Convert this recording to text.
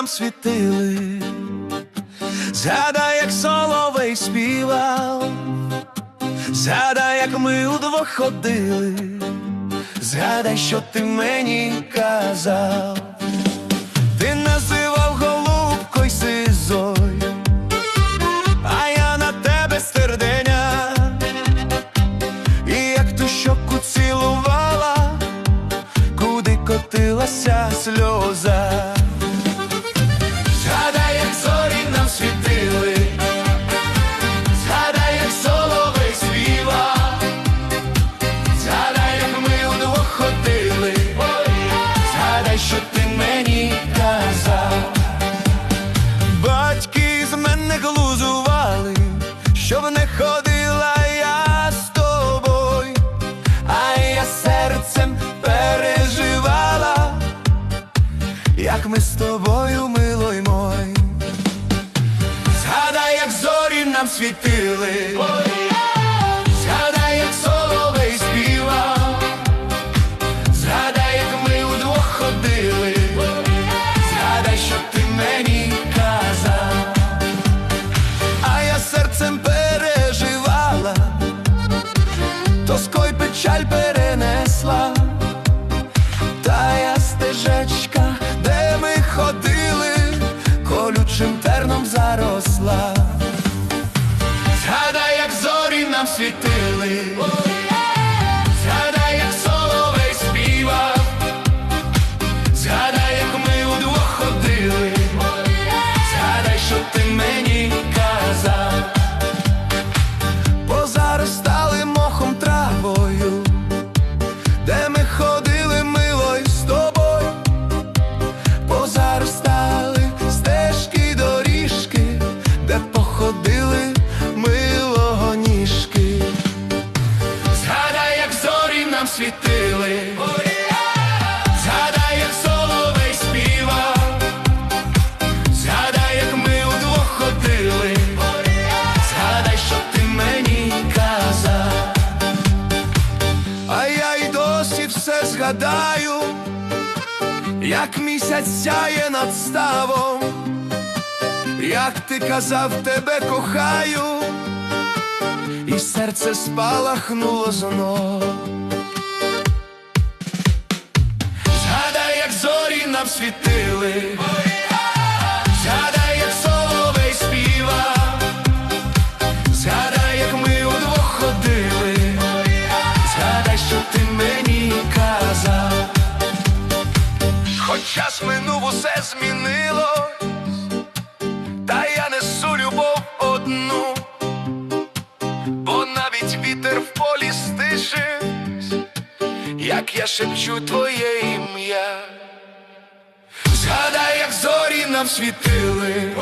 Нам світили, згадай, як соловей співав, згадай, як ми удвох ходили, згадай, що ти мені казав, ти називав голубкою сизою, а я на тебе стерденя, і як ту щоку цілувала куди котилася сльоза. Тобою, милой мой. Згадай, як зорі нам світили, згадай, як соловей співав, згадай, як ми удвох ходили, згадай, що ти мені казав, а я серцем переживала, тоской колючим терном заросла. Згадай, як зорі нам світили, згадаю, як місяць сяє над ставом, як ти казав, тебе кохаю, і серце спалахнуло знов. Згадай, як зорі нам світили, Хоч час минув, усе змінилось, та я несу любов одну, бо навіть вітер в полі стишить, як я шепчу твоє ім'я. Згадай, як зорі нам світили.